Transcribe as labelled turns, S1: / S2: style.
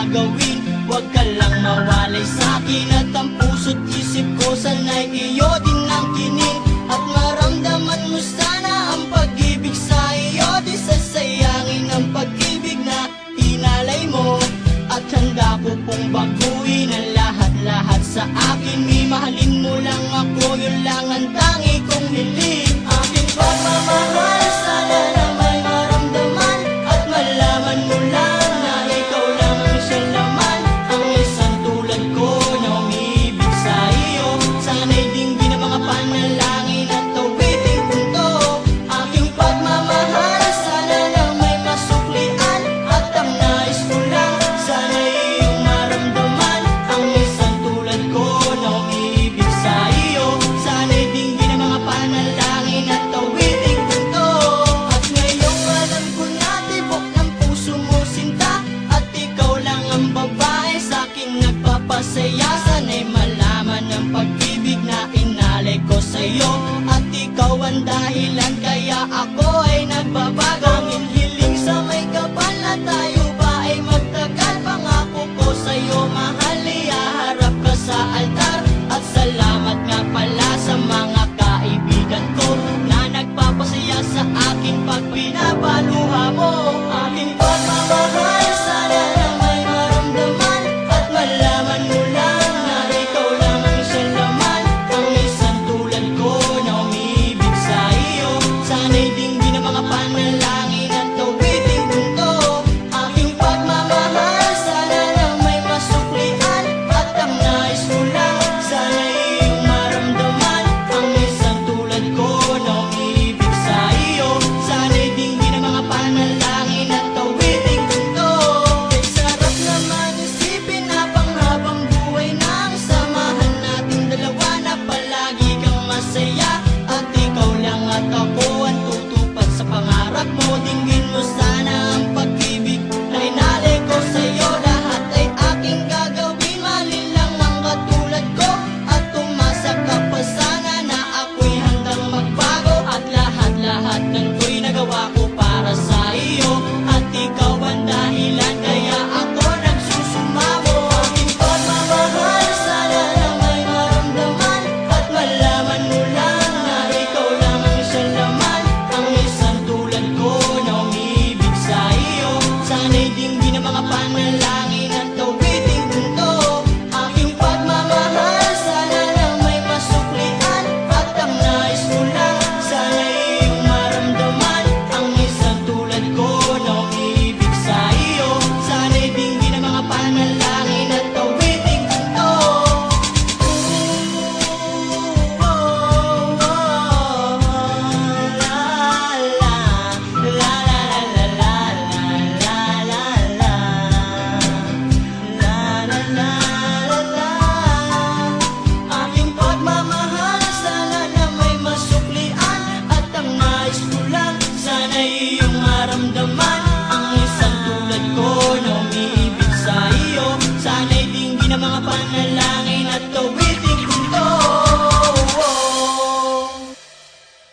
S1: Huwag ka lang mawalay sa'kin At ang puso't isip ko sana'y iyo din ang kining At maramdaman mo sana ang pag-ibig sa iyo. Di sasayangin ang pag-ibig na inalay mo. At handa ko pong baguhin ang lahat-lahat sa akin. May mahalin mo lang ako, yun lang ang tangi kong hiling Aking pagmamahal, pag-ibig na inalay ko sa'yo. At ikaw ang dahilan kaya ako